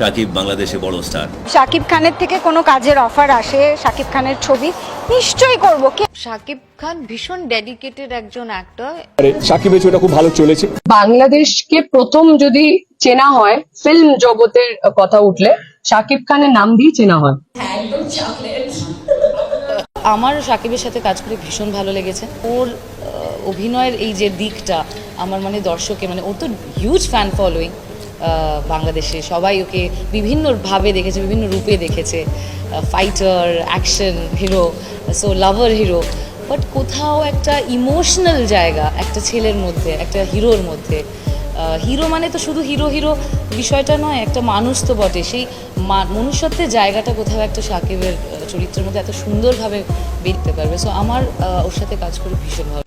সাকিব বাংলাদেশে বড় স্টার। শাকিব খানের থেকে কোনো কাজের অফার আসে? শাকিব খানের ছবি নিশ্চয়ই করব। কে শাকিব খান ভীষণ ডেডিকেটেড একজন অ্যাক্টর সাকিবের ছবিটা খুব ভালো চলেছে। বাংলাদেশকে প্রথম যদি চেনা হয় ফিল্ম জগতের কথা উঠলে শাকিব খানের নাম দিয়ে চেনা হয়। আমার সাকিবের সাথে কাজ করে ভীষণ ভালো লেগেছে। ওর অভিনয়ের এই যে দিকটা আমার মানে দর্শকে মানে ওর তো হিউজ ফ্যান ফলোয়িং বাংলাদেশে। সবাই ওকে বিভিন্নভাবে দেখেছে, বিভিন্ন রূপে দেখেছে। Fighter action hero so lover hero but কোথাও একটা ইমোশনাল জায়গা, একটা ছেলের মধ্যে, একটা হিরোর মধ্যে। হিরো মানে তো শুধু হিরো হিরো বিষয়টা নয়, একটা মানুষ তো বটে। সেই মনুষ্যত্বের জায়গাটা কোথাও একটা সাকিবের চরিত্রের মধ্যে এত সুন্দরভাবে বেরতে পারবে। সো আমার ওর সাথে কাজ করে ভীষণ ভালো।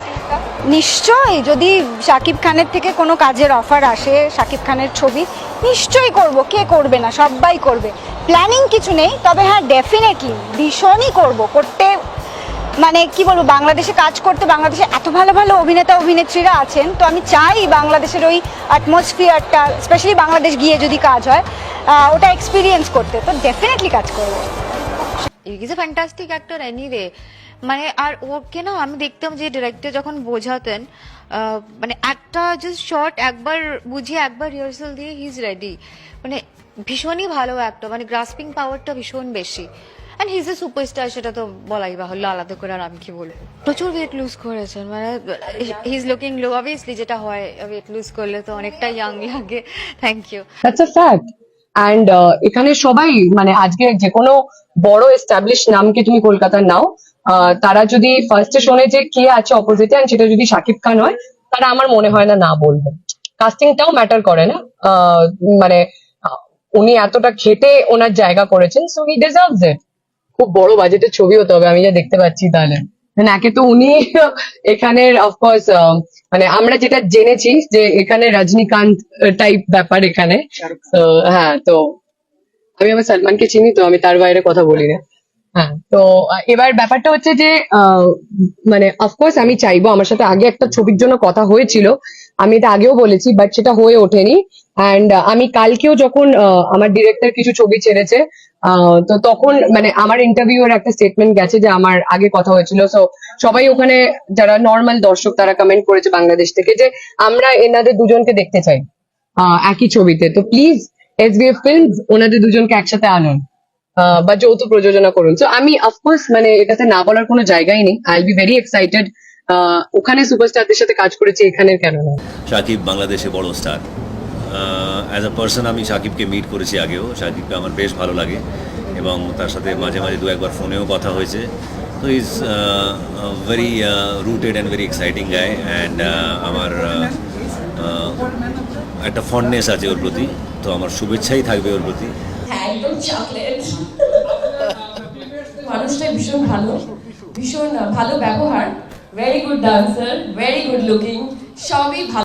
নিশ্চয়ই, যদি শাকিব খানের থেকে কোনো কাজের অফার আসে শাকিব খানের ছবি, নিশ্চয়ই করব। কে করবে না? সবাই করবে। প্ল্যানিং কিছু নেই, তবে হ্যাঁ ডেফিনেটলি ভীষণই করব। করতে মানে কি বলব, বাংলাদেশে কাজ করতে বাংলাদেশে এত ভালো ভালো অভিনেতা, অভিনেত্রীরা আছেন, তো আমি চাই বাংলাদেশের ওই অ্যাটমসফিয়ারটা স্পেশালি বাংলাদেশ গিয়ে যদি কাজ হয় ওটা এক্সপিরিয়েন্স করতে। তো ডেফিনেটলি কাজ করব। Is a fantastic actor anyway মানে আর ওকে না আমি দেখতাম যে ডিরেক্টর যখন বোঝাতেন মানে একটা জাস্ট শর্ট একবার বুঝিয়ে একবার রিহার্সাল দিয়ে হি ইজ রেডি মানে ভীষণই ভালো একটা মানে গ্রাসপিং পাওয়ারটা ভীষণ বেশি। অ্যান্ড হিজ এ সুপারস্টার সেটা তো বলাই বাহুল্য, আলাদা করে আর আমি কি বলব? প্রচুর ওয়েট লুজ করেছেন মানে he is looking low obviously যেটা হয় ওয়েট লুজ করলে তো অনেকটা ইয়াং লাগে। Thank you that's a fact and এখানে সবাই মানে আজকে যে কোনো বড় এস্টাবলিশ নামকে তুমি কলকাতার নাও। তারা যদি ফার্স্টে শোনে যে কে আছে অপোজিটে অ্যান্ড সেটা যদি শাকিব খান হয় তারা আমার মনে হয় না না বলবে। কাস্টিংটাও ম্যাটার করে না। মানে উনি এতটা খেটে ওনার জায়গা করেছেন সো হি ডিজার্ভস ইট খুব বড় বাজেটের ছবি হতে হবে আমি যা দেখতে পাচ্ছি তাহলে। মানে একে তো উনি এখানের অফকোর্স মানে আমরা যেটা জেনেছি যে এখানে রজনীকান্ত টাইপ ব্যাপার এখানে। হ্যাঁ তো আমি আমার সালমানকে চিনি তো আমি তার বাইরে কথা বলি না হ্যাঁ। তো এবার ব্যাপারটা হচ্ছে যে মানে অফকোর্স আমি চাইব আমার সাথে আগে একটা ছবির জন্য কথা হয়েছিল। আমি এটা আগেও বলেছি বাট সেটা হয়ে ওঠেনি। অ্যান্ড আমি কালকেও যখন আমার ডিরেক্টর কিছু ছবি ছেড়েছে আহ, তো তখন মানে আমার ইন্টারভিউ এর একটা স্টেটমেন্ট গেছে যে আমার আগে কথা হয়েছিল। সো সবাই ওখানে যারা নর্মাল দর্শক তারা কমেন্ট করেছে বাংলাদেশ থেকে যে আমরা এনাদের দুজনকে দেখতে চাই আহ, একই ছবিতে। তো please S V F film ওনাদের দুজনকে একসাথে আনুন। বা যৌথ প্রযোজনা করুন। তো আমি অফকোর্স মানে এটাতে না বলার কোনো জায়গাই নেই। আই বি ভেরি এক্সাইটেড ওখানে সুপারস্টারদের সাথে কাজ করেছি এখানে কেন না? সাকিব বাংলাদেশে বড় স্টার অ্যাজ আ পার্সন আমি সাকিবকে মিট করেছি আগেও। সাকিবকে আমার বেশ ভালো লাগে। এবং তার সাথে মাঝে মাঝে দু একবার ফোনেও কথা হয়েছে। তো is very rooted and very exciting guy and আমার একটা ফন্ডনেস আছে ওর প্রতি। তো আমার শুভেচ্ছাই থাকবে ওর প্রতি। একদম চকলেট মানুষটা ভীষণ ভালো ভীষণ ভালো ব্যবহার। Very good dancer very good looking সবই ভালো।